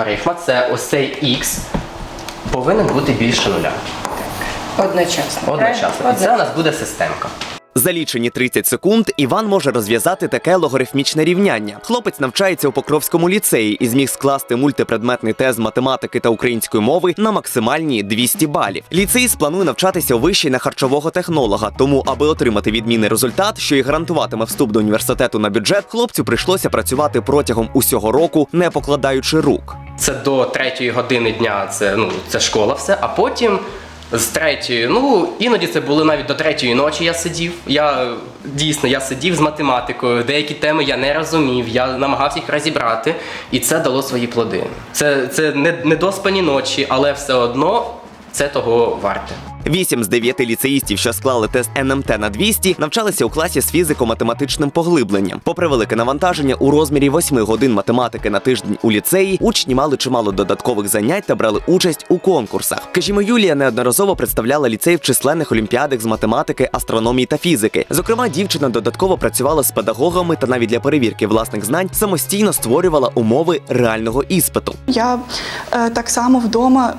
логарифма, це ось цей х повинен бути більше нуля. Одночасно. Одночасно. І це у нас буде системка. За лічені 30 секунд Іван може розв'язати таке логарифмічне рівняння. Хлопець навчається у Покровському ліцеї і зміг скласти мультипредметний тест з математики та української мови на максимальні 200 балів. Ліцеїст планує навчатися у виші на харчового технолога. Тому, аби отримати відмінний результат, що і гарантуватиме вступ до університету на бюджет, хлопцю прийшлося працювати протягом усього року, не покладаючи рук. Це до третьої години дня, це ну це школа, все. А потім з третьої, ну іноді це було навіть до третьої ночі. Я сидів. Я дійсно я сидів з математикою. Деякі теми я не розумів. Я намагався їх розібрати, і це дало свої плоди. Це, це не недоспані ночі, але все одно це того варте. Вісім з дев'яти ліцеїстів, що склали тест НМТ на 200, навчалися у класі з фізико-математичним поглибленням. Попри велике навантаження у розмірі 8 годин математики на тиждень у ліцеї, учні мали чимало додаткових занять та брали участь у конкурсах. Скажімо, Юлія неодноразово представляла ліцей в численних олімпіадах з математики, астрономії та фізики. Зокрема, дівчина додатково працювала з педагогами та навіть для перевірки власних знань самостійно створювала умови реального іспиту. Я е, так само вдома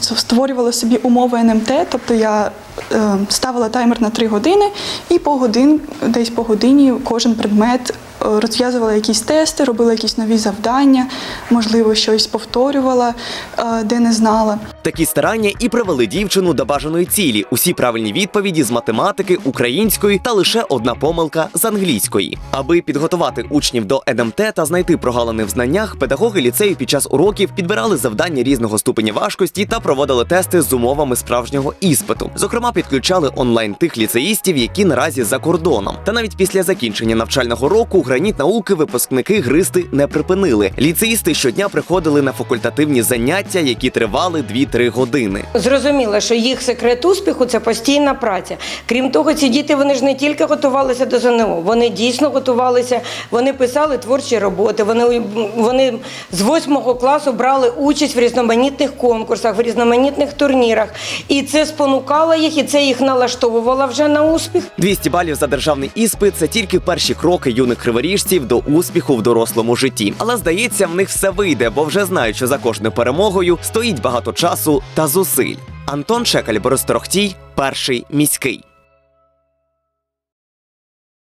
створювала собі умови НМТ, тобто я е, ставила таймер на 3 години і по годин, десь по годині кожен предмет розв'язувала якісь тести, робила якісь нові завдання, можливо, щось повторювала, е, де не знала. Такі старання і привели дівчину до бажаної цілі. Усі правильні відповіді з математики, української та лише одна помилка з англійської. Аби підготувати учнів до НМТ та знайти прогалини в знаннях, педагоги ліцею під час уроків підбирали завдання різного ступеня важкості та проводили тести з умовами справжнього іспиту. Зокрема, підключали онлайн тих ліцеїстів, які наразі за кордоном. Та навіть після закінчення навчального року граніт науки випускники гристи не припинили. Ліцеїсти щодня приходили на факультативні заняття, які тривали 2-3 години. Зрозуміло, що їх секрет успіху це постійна праця. Крім того, ці діти вони ж не тільки готувалися до ЗНО, вони дійсно готувалися, вони писали творчі роботи. Вони, вони з восьмого класу брали участь в різноманітних конкурсах, в різноманітних турнірах. І це спонукало їх, і це їх налаштовувало вже на успіх. 200 балів за державний іспит це тільки перші кроки юних криворіжців до успіху в дорослому житті. Але здається, в них все вийде, бо вже знають, що за кожною перемогою стоїть багато часу та зусиль. Антон Шекаль, Боросторохтій, перший міський.